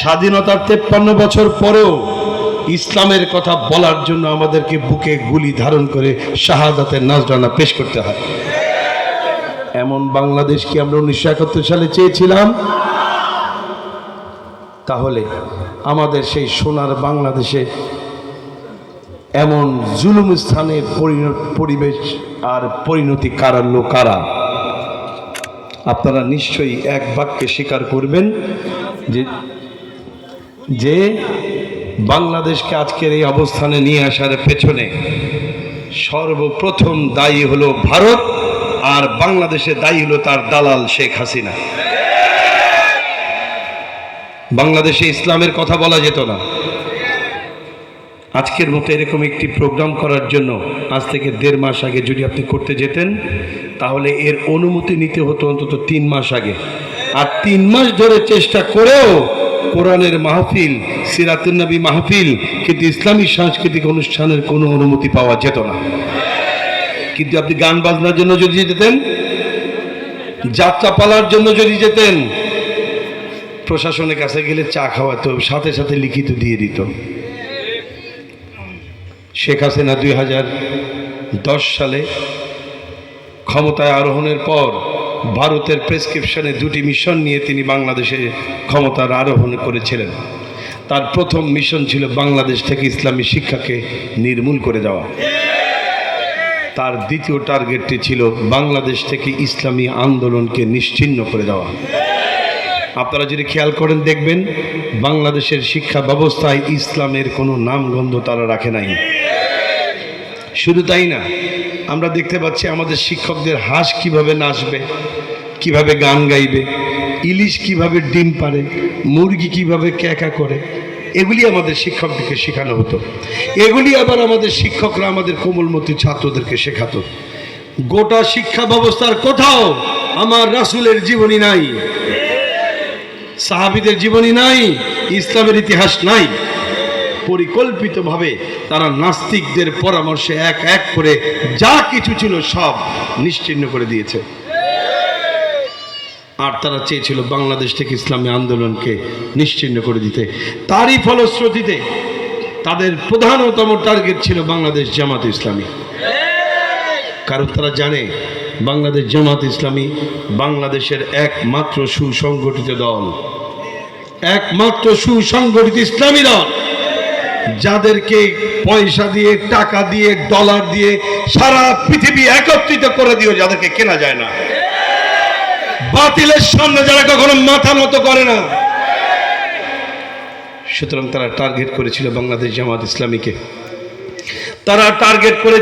স্বাধীনতার তেপ্পান্ন বছর পরেও ইসলামের কথা বলার জন্য আমাদেরকে বুকে গুলি ধারণ করে শাহাদাতের নাজরানা পেশ করতে হয়। এমন বাংলাদেশ কি আমরা উনিশশো একাত্তর সালে চেয়েছিলাম? তাহলে আমাদের সেই সোনার বাংলাদেশে এমন জুলুম স্থানে পরিবেশ আর পরিণতি কারালো কারা? আপনারা নিশ্চয়ই এক বাক্যে স্বীকার করবেন যে যে বাংলাদেশকে আজকের এই অবস্থানে নিয়ে আসার পেছনে সর্বপ্রথম দায়ী হলো ভারত আর বাংলাদেশে দায়ী হলো তার দালাল শেখ হাসিনা। বাংলাদেশে ইসলামের কথা বলা যেত না। আজকের মতো এরকম একটি প্রোগ্রাম করার জন্য আজ থেকে দেড় মাস আগে যদি আপনি করতে যেতেন, তাহলে এর অনুমতি নিতে হতো অন্তত তিন মাস আগে। আর তিন মাস ধরে চেষ্টা করেও কোরআনের মাহফিল সিরাতুন্নবী মাহফিল, কিন্তু ইসলামী সাংস্কৃতিক অনুষ্ঠানের কোনো অনুমতি পাওয়া যেত না। কিন্তু আপনি গান বাজনার জন্য যদি যেতেন, যাত্রা পালার জন্য যদি যেতেন, প্রশাসনের কাছে গেলে চা খাওয়াতো, সাথে সাথে লিখিত দিয়ে দিত। শেখ হাসিনা দুই হাজার দশ সালে ক্ষমতায় আরোহণের পর ভারতের প্রেসক্রিপশনে দুটি মিশন নিয়ে তিনি বাংলাদেশে ক্ষমতার আরোহণ করেছিলেন। তার প্রথম মিশন ছিল বাংলাদেশ থেকে ইসলামী শিক্ষাকে নির্মূল করে দেওয়া। তার দ্বিতীয় টার্গেটটি ছিল বাংলাদেশ থেকে ইসলামী আন্দোলনকে নিশ্চিহ্ন করে দেওয়া। আপনারা যদি খেয়াল করেন, দেখবেন বাংলাদেশের শিক্ষা ব্যবস্থায় ইসলামের কোনো নামগন্ধ তারা রাখে নাই। শুধু তাই না, আমরা দেখতে পাচ্ছি আমাদের শিক্ষকদের হাঁস কীভাবে নাচবে, কীভাবে গান গাইবে, ইলিশ কীভাবে ডিম পারে মুরগি কীভাবে ক্যাকা করে, এগুলি আমাদের শিক্ষকদেরকে শেখানো হতো। এগুলি আবার আমাদের শিক্ষকরা আমাদের কোমলমতি ছাত্রদেরকে শেখাতো। গোটা শিক্ষা ব্যবস্থার কোথাও আমার রাসুলের জীবনী নাই, সাহাবিদের জীবনী নাই, ইসলামের ইতিহাস নাই। পরিকল্পিতভাবে তারা নাস্তিকদের পরামর্শে এক এক করে যা কিছু ছিল সব নিশ্চিহ্ন করে দিয়েছে। আর তারা চেয়েছিল বাংলাদেশ থেকে ইসলামী আন্দোলনকে নিশ্চিহ্ন করে দিতে। তারই ফলশ্রুতিতে তাদের প্রধানতম টার্গেট ছিল বাংলাদেশ জামাত ইসলামী। কারণ তারা জানে বাংলাদেশ জামাত ইসলামী বাংলাদেশের একমাত্র সুসংগঠিত দল। একমাত্র সুসংগঠিত ইসলামী দল। যাদেরকে পয়সা দিয়ে, টাকা দিয়ে ডলার দিয়ে সারা পৃথিবী একত্রিত করে দিও, যাদেরকে কেনা যায় না। বাতিলের সামনে যারা কখনো মাথা মতো করে না। সুতরাং তারা টার্গেট করেছিল বাংলাদেশ জামাত ইসলামীকে। তারা টার্গেট করে